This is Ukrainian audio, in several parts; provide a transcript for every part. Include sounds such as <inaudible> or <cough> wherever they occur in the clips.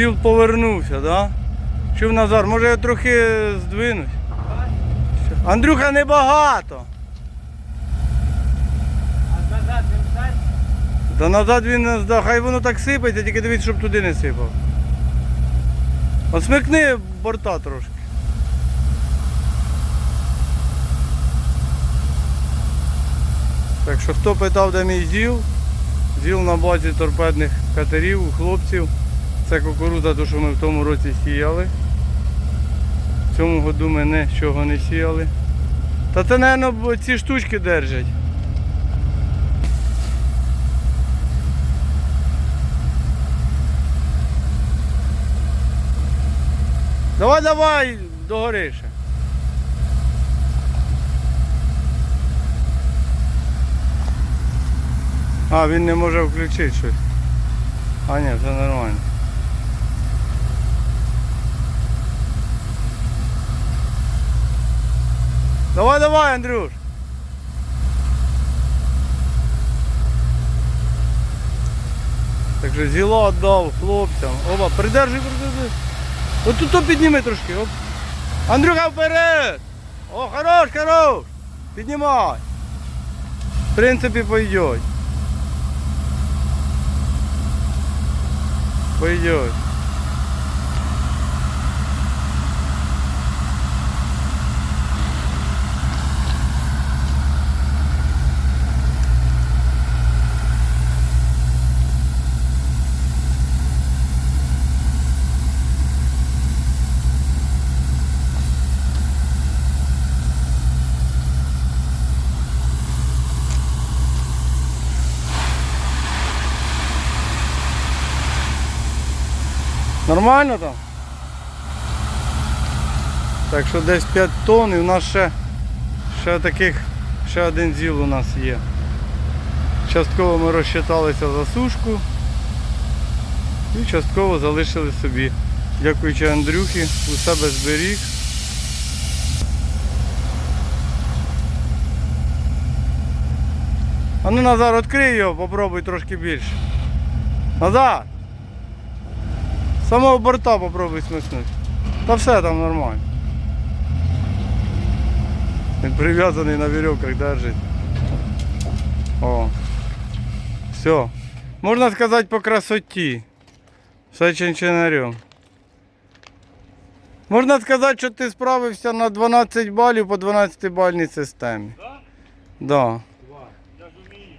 Зіл повернувся, да? Чув Назар, може його трохи здвинуть? Андрюха небагато. А назад він дасть? Та назад він не здав, хай воно так сипеться, тільки дивіться, щоб туди не сипав. От смикни борта трошки. Так що хто питав, де мій зіл, зіл на базі торпедних катерів у хлопців. Це кукурудза, ту, що ми в тому році сіяли. В цьому году ми нічого не сіяли. Та це, мабуть, ці штучки держать. Давай, давай, догори ще. А, він не може включити щось. А ні, все нормально. Давай, давай, Андрюш. Так що зіла віддав хлопцям. Оба, придержи, придержи. От тут то підніми трошки. Оп. Андрюха вперед! О, хорош, хорош! Піднімай. В принципі, пойдет. Пойдет. Нормально там? Так що десь 5 тонн і у нас ще, ще таких, ще один зіл у нас є. Частково ми розчиталися за сушку і частково залишили собі. Дякуючи Андрюхі, у себе зберіг. А ну Назар, відкрий його, попробуй трошки більше. Назар! Самого борта попробуй смикнути. Та все там нормально. Він прив'язаний на вірьовках держить. О. Все. Можна сказати по красоті. Все чинчинарем. Можна сказати, що ти справився на 12 балів по 12 бальній системі. Да? Да. Два. Я.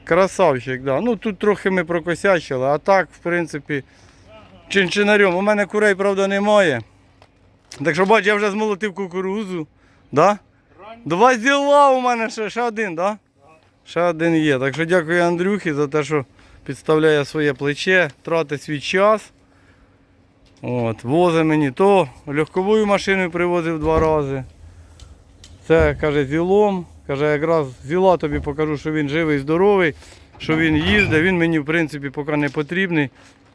Красавчик, да. Ну тут трохи ми прокосячили, а так, в принципі, чинчинарем. У мене курей, правда, немає. Так що бач, я вже змолотив кукурузу. Да? Два діла у мене ще, ще один, да? Ще один є. Так що дякую Андрюхі за те, що підставляє своє плече, тратить свій час. От, возить мені то легковою машиною привозив два рази. Це каже зілом. Каже, якраз зіла тобі покажу, що він живий, здоровий, що він їздить. Він мені в принципі поки не потрібний.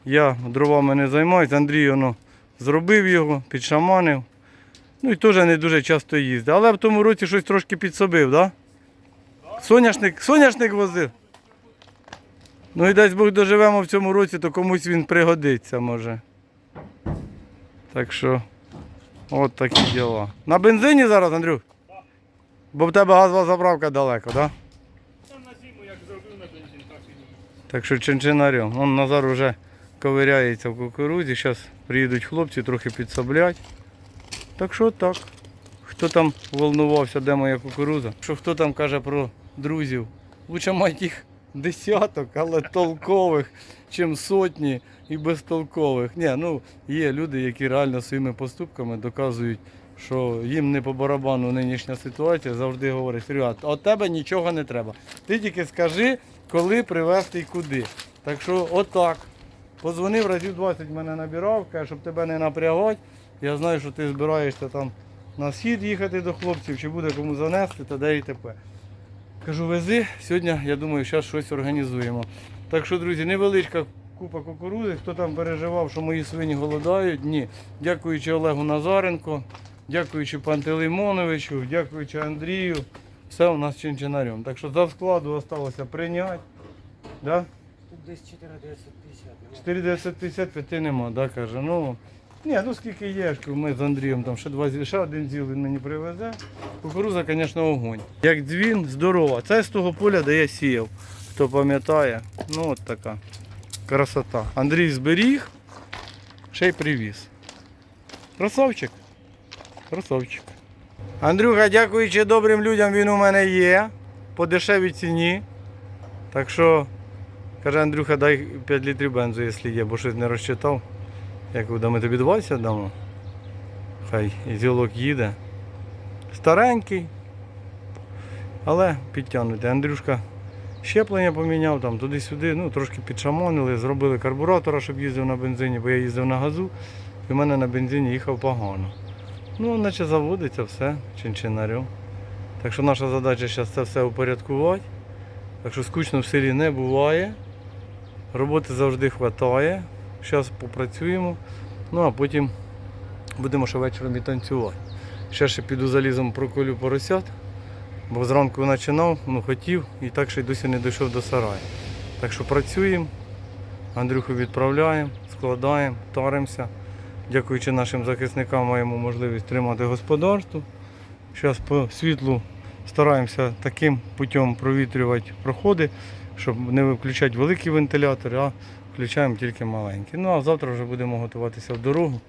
Я дровами не займаюся. Андрій воно зробив його, підшаманив. Ну і теж не дуже часто їздить. Але в тому році щось трошки підсобив? Да? Соняшник, соняшник возив. Ну і дасть Бог доживемо в цьому році, то комусь він пригодиться може. Так що, от такі діла. На бензині зараз, Андрюх? Бо в тебе газова заправка далеко, так? Да? Там на зиму як зробив на бензин, так і. Так що чинчинарем. Вон Назар вже ковиряється в кукурудзі. Зараз приїдуть хлопці, трохи підсоблять. Так що так. Хто там волнувався, де моя кукурудза? Що хто там каже про друзів? Лучше мати їх десяток, але толкових, чим сотні і безтолкових. Ні, ну є люди, які реально своїми поступками доказують, що їм не по барабану нинішня ситуація, завжди говорять, Серега, от тебе нічого не треба. Ти тільки скажи, коли привезти і куди. Так що отак. Позвонив разів 20 мене набирав, каже, щоб тебе не напрягати. Я знаю, що ти збираєшся там на схід їхати до хлопців, чи буде кому занести, та де і тепер. Кажу, вези, сьогодні, я думаю, зараз щось організуємо. Так що, друзі, невеличка купа кукурузи. Хто там переживав, що мої свині голодають? Ні. Дякуючи Олегу Назаренко, дякуючи Пантелеймоновичу, дякуючи Андрію. Все у нас чинчинарем. Так що за складу залишилося прийняти. Да? десь 4950. Нема. 4955 нема, да, каже. Ну, ні, ну скільки є, ми з Андрієм там ще два зі- ще один зіл він мені привезе. Кукуруза, звісно, огонь. Як дзвін, здорова. Це з того поля, де я сіяв. Хто пам'ятає, ну от така красота. Андрій зберіг, ще й привіз. Красавчик. Красавчик. Андрюха, дякуючи добрим людям, він у мене є. По дешевій ціні. Так що Каже, Андрюха, дай 5 літрів бензу, якщо є, бо щось не розчитав. Як ви, ми тобі 20 дамо? Хай зілок їде. Старенький, але підтягнутий. Андрюшка щеплення поміняв там туди-сюди, ну трошки підшамонили, зробили карбуратора, щоб їздив на бензині, бо я їздив на газу, і в мене на бензині їхав погано. Ну, наче заводиться все, чинчинарем. Так що наша задача зараз це все упорядкувати. Так що скучно в селі не буває. Роботи завжди вистачає. Зараз попрацюємо. Ну а потім будемо ще вечором і танцювати. Ще ще піду залізом проколю поросят, бо зранку починав, ну хотів і так ще й досі не дійшов до сараю. Так що працюємо, Андрюху відправляємо, складаємо, таримося. Дякуючи нашим захисникам, маємо можливість тримати господарство. Зараз по світлу стараємося таким путем провітрювати проходи, щоб не виключати великі вентилятори, а включаємо тільки маленькі. Ну а завтра вже будемо готуватися в дорогу,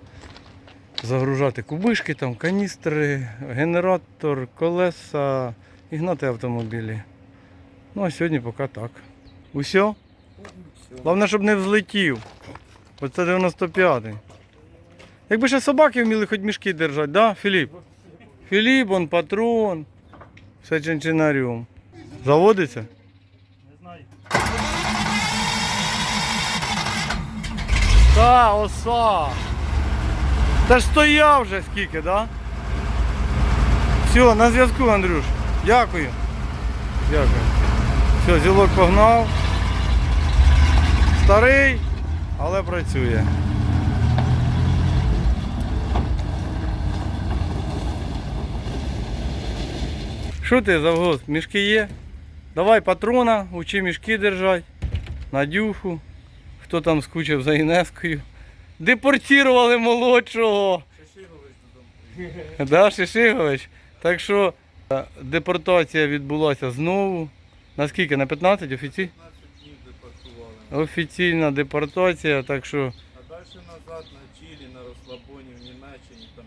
загружати кубишки, там, каністри, генератор, колеса і гнати автомобілі. Ну а сьогодні поки так. Усьо? Головне, щоб не взлетів. Оце 95-й. Якби ще собаки вміли хоч мішки держати, да, Філіп? Філіп, он патрон. Все чинчинаріум. Заводиться? Не знаю. Та, оса. Та ж стояв вже скільки, да? Все, на зв'язку, Андрюш. Дякую. Дякую. Все, зілок погнав. Старий, але працює. Що ти завгоз? Мішки є? Давай патрона, учи мішки держать. Надюху. Хто там скучив за Інескою. Депортували молодшого. Да, Шишигович. Так що е, депортація відбулася знову. Наскільки? На 15 офіційно? 15 днів депортували. Офіційна депортація, так що А далі назад на Чилі, на розслабоні, в Німеччині там.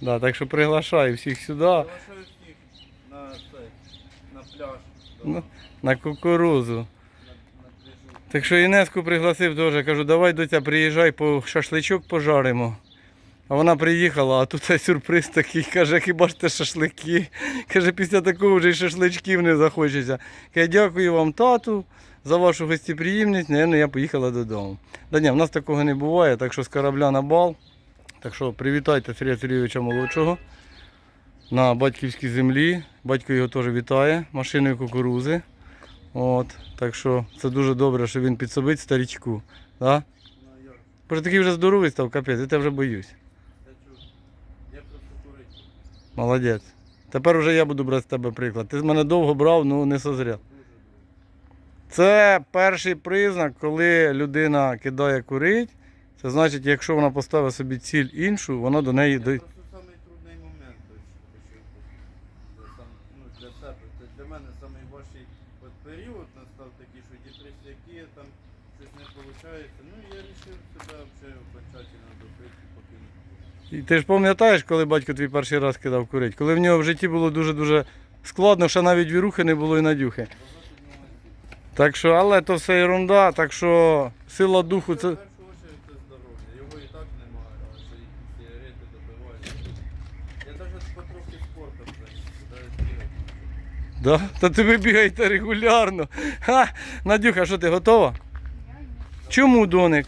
Да, так що приглашаю всіх сюди, Залишають всіх на на пляж. да, Ну. на кукурузу. Так що Інеску пригласив теж, кажу, давай доця, приїжджай, по шашличок пожаримо. А вона приїхала, а тут сюрприз такий, каже, хіба ж те шашлики. Каже, після такого вже й шашличків не захочеться. Каже, дякую вам, тату, за вашу гостеприємність. Наверно, я поїхала додому. Да ні, в нас такого не буває, так що з корабля на бал. Так що привітайте Сергія Сергійовича молодшого на батьківській землі. Батько його теж вітає машиною кукурузи. От, так що це дуже добре, що він підсобить старічку. Да? Бо такий вже здоровий став, капець, я тебе вже боюсь. Молодець. Тепер вже я буду брати з тебе приклад. Ти з мене довго брав, ну не созря. Дуже Це перший признак, коли людина кидає курить. Це значить, якщо вона поставить собі ціль іншу, вона до неї Це дойде. просто самий трудний момент той, що що це сам, ну, для себе. Це для мене самий важчий от період настав такий, що депресняки, там щось не виходить. Ну і я вирішив себе взагалі окончательно добити, покинути. І ти ж пам'ятаєш, коли батько твій перший раз кидав курить? Коли в нього в житті було дуже-дуже складно, що навіть вірухи не було і надюхи. Так що, але то все ерунда, так що сила духу це. Це здоров'я. Його і так немає, а й сигарети добивають. Я навіть потрохи спортом займаюся. Да? Та ти ви бігаєте регулярно. Ха! Надюха, що ти готова? Чому доник?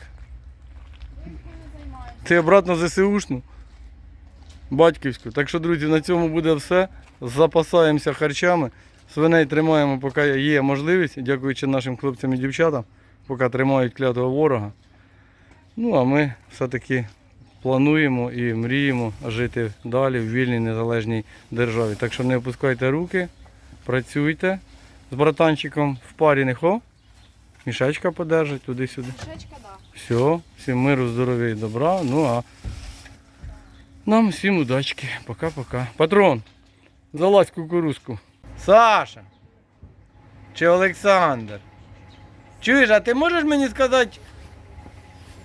Ти обратно ЗСУшну? Батьківську. Так що, друзі, на цьому буде все. Запасаємося харчами. Свиней тримаємо, поки є можливість, дякуючи нашим хлопцям і дівчатам, поки тримають клятого ворога. Ну, а ми все-таки плануємо і мріємо жити далі в вільній незалежній державі. Так що не опускайте руки, працюйте з братанчиком в парі не хо. Мішечка подержать туди-сюди. Шечка, да. Все, всім миру, здоров'я і добра. Ну а нам всім удачки. Пока-пока. Патрон, залазь кукурузку. Саша. Чи Олександр? Чуєш, а ти можеш мені сказати,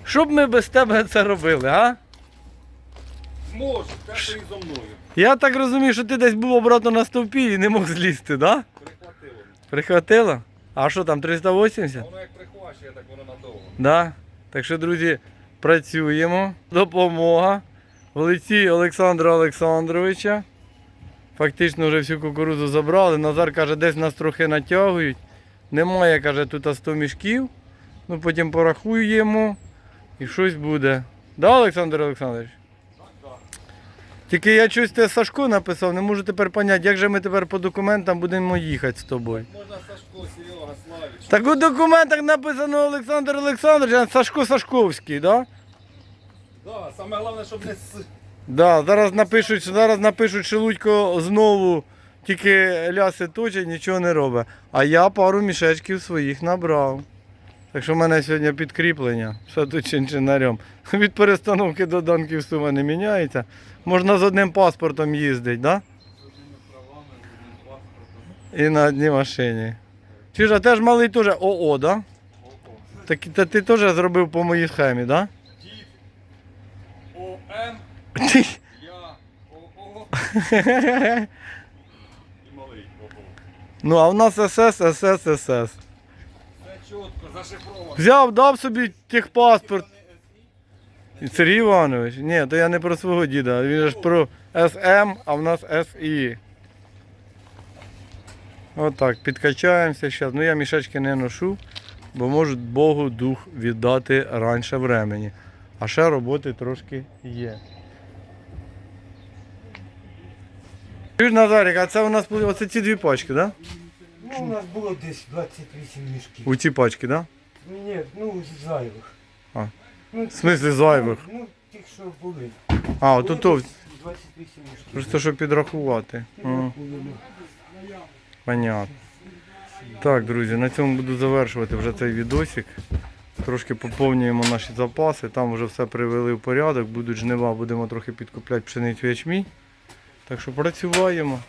що б ми без тебе це робили, а? Можу, те, що і зо мною. Я так розумію, що ти десь був обратно на стовпі і не мог злізти, да? Прихватило. Прихватило? А що там, 380? Воно як прихвачує, так воно надовго. Да? Так що, друзі, працюємо. Допомога в лиці Олександра Олександровича. Фактично вже всю кукурудзу забрали. Назар каже, десь нас трохи натягують. Немає, каже, тут 100 мішків. Ну потім порахуємо і щось буде. Да, Олександр Олександрович? Тільки я щось те Сашко написав, не можу тепер поняти, як же ми тепер по документам будемо їхати з тобою. Можна Сашко, Серега, Славіч. Так у документах написано Олександр Олександрович, а Сашко Сашковський, да? Да, саме головне, щоб не с... Да, зараз напишуть, зараз напишуть, що Лудько знову тільки ляси точить, нічого не робить. А я пару мішечків своїх набрав. Так що в мене сьогодні підкріплення, все тут чинчинарем. <laughs> Від перестановки до данків сума не міняється. Можна з одним паспортом їздити, да? З одними правами, з одним паспортом. І на одній машині. Чи ж, а теж малий теж ОО, да? Так та ти теж зробив по моїй схемі, да? Ну, а в нас СС, СС, СС. Взяв, дав собі техпаспорт. Сергій Іванович, ні, то я не про свого діда, він ж про СМ, а в нас СІ. Отак, підкачаємося зараз. Ну я мішечки не ношу, бо можуть Богу дух віддати раніше времени. А ще роботи трошки є. Чуєш, Назарик, а це у нас були оце ці дві пачки, так? Да? Ну, у нас було десь 28 мішків. У ці пачки, так? Да? Ні, ну, зайвих. А. Ну, В смислі зайвих? Ну, тих, що були. А, Було то десь 28 мішків. Просто щоб підрахувати. Понятно. Так, друзі, на цьому буду завершувати вже цей відосик. Трошки поповнюємо наші запаси, там вже все привели в порядок, будуть жнива, будемо трохи підкупляти пшеницю ячмінь. Так що працюємо.